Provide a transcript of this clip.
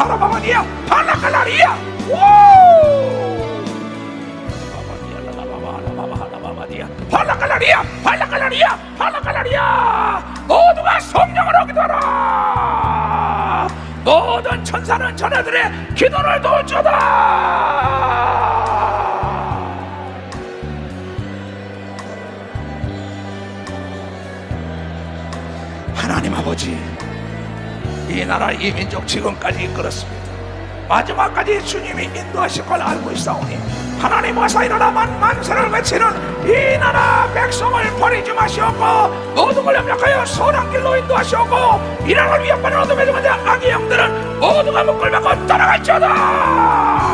오 라바바디야 팔라칼라리야. 팔라칼라리야 팔라칼라리야. 모두가 성령을 기도하라. 모든 천사는 자네들의 기도를 도울지어다. 하나님 아버지 이 나라 이 민족 지금까지 이끌었습니다. 마지막까지 주님이 인도하실 걸 알고 있사오니 하나님 와서 일어나 만, 만세를 외치는 이 나라 백성을 버리지 마시옵고 모든 걸 협력하여 선한 길로 인도하시옵고 이 나라를 위협하는 어둠의 자들 악의 영들은 모두가 묶을 받고 떠나갈지어다